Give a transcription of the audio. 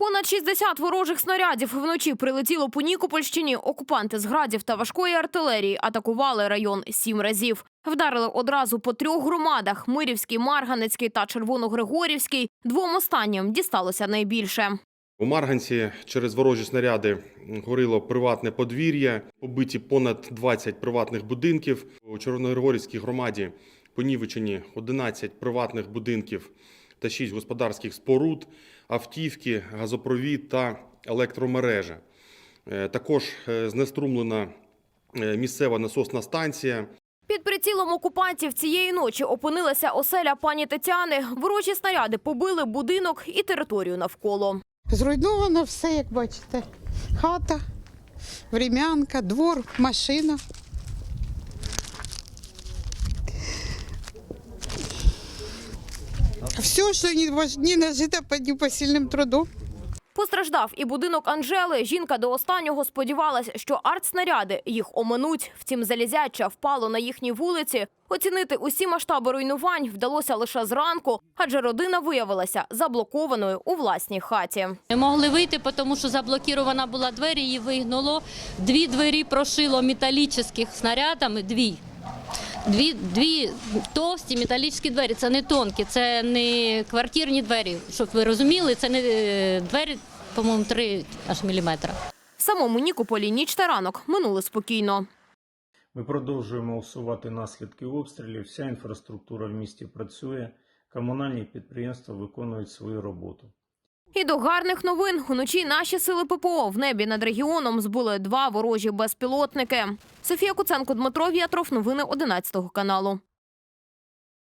Понад 60 ворожих снарядів вночі прилетіло по Нікопольщині. Окупанти з градів та важкої артилерії атакували район сім разів. Вдарили одразу по трьох громадах: Мирівський, Марганецький та Червоногригорівський. Двом останнім дісталося найбільше. У Марганці через ворожі снаряди горіло приватне подвір'я, побиті понад 20 приватних будинків. У Червоногригорівській громаді понівечені 11 приватних будинків та 6 господарських споруд, автівки, газопровід та електромережа. Е, Також е, знеструмлена е, місцева насосна станція. Під прицілом окупантів цієї ночі опинилася оселя пані Тетяни. Ворожі снаряди побили будинок і територію навколо. Зруйновано все, як бачите. Хата, врем'янка, двор, машина. Все, що не, нажито під непосильним трудом. Постраждав і будинок Анжели. Жінка до останнього сподівалась, що артснаряди їх оминуть. Втім, залізяча впало на їхній вулиці. Оцінити усі масштаби руйнувань вдалося лише зранку, адже родина виявилася заблокованою у власній хаті. Не могли вийти, тому що заблокірована була двері, її вигнуло. Дві двері прошило металічних снарядами, дві. Дві, дві товсті металічні двері, це не тонкі, це не квартирні двері, щоб ви розуміли, це не е, двері, по-моєму, 3 аж міліметра. В самому Нікополі ніч та ранок минули спокійно. Ми продовжуємо усувати наслідки обстрілів. Вся інфраструктура в місті працює, комунальні підприємства виконують свою роботу. І до гарних новин уночі наші сили ППО в небі над регіоном збили два ворожі безпілотники. Софія Куценко, Дмитро В'ятров. Новини 11 каналу.